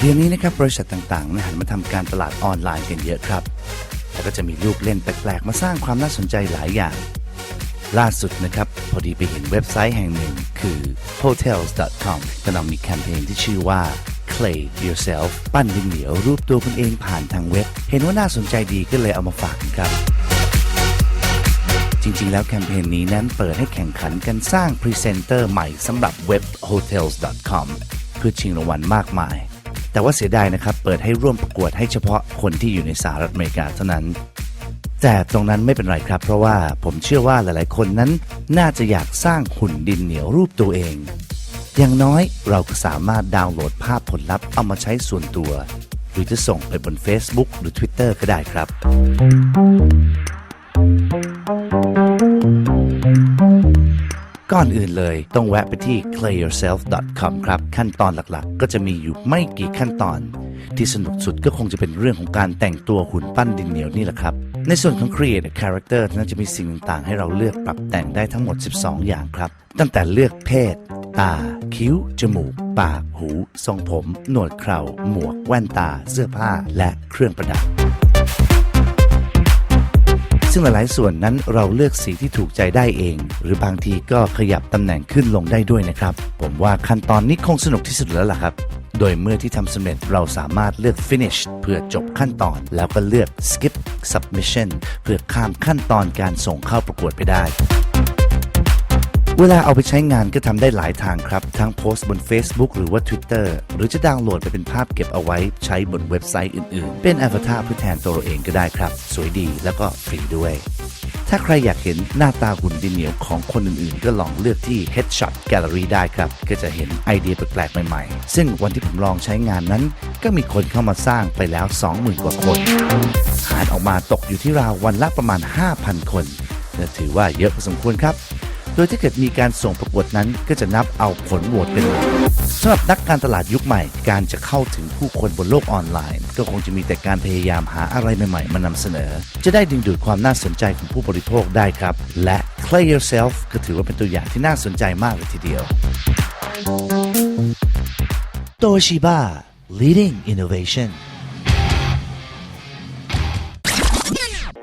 เดี๋ยวนี้นะครับบริษัทต่างๆนะหันมาทำการตลาดออนไลน์กันเยอะครับ แล้วก็จะมีลูกเล่นแปลกๆ มาสร้างความน่าสนใจหลายอย่าง ล่าสุดนะครับ พอดีไปเห็นเว็บไซต์แห่งหนึ่งคือ hotels.com กำลังมีแคมเปญที่ชื่อว่า Clay Yourself ปั้นดินเหนียวรูปตัวคุณเองผ่านทางเว็บ เห็นว่าน่าสนใจดีก็เลยเอามาฝากครับ จริงๆ แล้วแคมเปญนี้นั้นเปิดให้แข่งขันกันสร้างพรีเซนเตอร์ใหม่สำหรับเว็บ hotels.com เพื่อชิงรางวัลมากมาย แต่ว่าเสียดายนะครับ เปิดให้ร่วมประกวดให้เฉพาะคนที่อยู่ในสหรัฐอเมริกาเท่านั้น แต่ตรงนั้นไม่เป็นไรครับ เพราะว่าผมเชื่อว่าหลายๆ คนนั้นน่าจะอยากสร้างหุ่นดินเหนียวรูปตัวเอง อย่างน้อยเราก็สามารถดาวน์โหลดภาพผลลัพธ์เอามาใช้ส่วนตัว หรือจะส่งไปบน Facebook หรือ Twitter ก็ได้ครับ ก่อนอื่นเลย ต้องแวะไปที่ clayyourself.com ครับ ขั้นตอนหลักๆ ก็จะมีอยู่ไม่กี่ขั้นตอน ที่สนุกสุดก็คงจะเป็นเรื่องของการแต่งตัวหุ่นปั้นดินเหนียวนี่แหละครับ ในส่วนของ create a character นั้นจะมีสิ่งต่างๆ ให้เราเลือกปรับแต่งได้ทั้งหมด 12 อย่างครับ ตั้งแต่เลือกเพศ ตา คิ้ว จมูก ปาก หู ทรงผม หนวดเคราหมวก แว่นตา เสื้อผ้า และเครื่องประดับ ซึ่งหลายๆ ส่วนนั้นเราเลือกสีที่ถูกใจได้เอง หรือบางทีก็ขยับตำแหน่งขึ้นลงได้ด้วยนะครับ ผมว่าขั้นตอนนี้คงสนุกที่สุดแล้วล่ะครับ โดยเมื่อที่ทำสำเร็จเราสามารถเลือก finish เพื่อจบขั้นตอน แล้วก็เลือก skip submission เพื่อข้ามขั้นตอนการส่งเข้าประกวดไปได้ เวลาเอาไปใช้งานก็ทำได้หลายทางครับ ทั้งโพสต์บน Facebook หรือว่า Twitter หรือจะดาวน์โหลดไปเป็นภาพเก็บเอาไว้ใช้บนเว็บไซต์อื่นๆ เป็นอ v a t a r เพื่อแทนตัวเราเองก็ได้ครับ สวยดีแล้วก็ฟรีด้วย ถ้าใครอยากเห็นหน้าตาหุ่นดินเหนียวของคนอื่นๆ ก็ลองเลือกที่ Headshot Gallery ได้ครับ ก็จะเห็นไอเดียแปลกๆใหม่ๆ ซึ่งวันที่ผมลองใช้งานนั้น ก็มีคนเข้ามาสร้างไปแล้ว 20,000 กว่าคนหารออกมาตกอยู่ที่ราววันละประมาณ 5,000 คนและถือว่าเยอะพอสมควรครับ โดยถ้าเกิดมีการส่งประกวดนั้นก็จะนับเอาผลโหวตเป็นหลักสำหรับนักการตลาดยุคใหม่ การจะเข้าถึงผู้คนบนโลกออนไลน์ ก็คงจะมีแต่การพยายามหาอะไรใหม่ๆ มานำเสนอ จะได้ดึงดูดความน่าสนใจของผู้บริโภคได้ครับ และ Play Yourself ก็ถือว่าเป็นตัวอย่างที่น่าสนใจมากเลยทีเดียว Toshiba Leading Innovation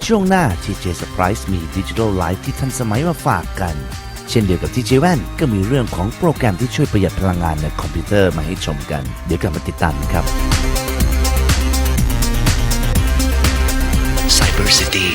ช่วงหน้า TJ Surprise มีดิจิทัลไลฟ์ที่ทันสมัยมาฝากกัน ช่นเดียวกับทีเจแว่นก็มีเรื่องของโปรแกรมที่ช่วยประหยัดพลังงานในคอมพิวเตอร์มาให้ชมกัน เดี๋ยวกลับมาติดตามนะครับ Cyber City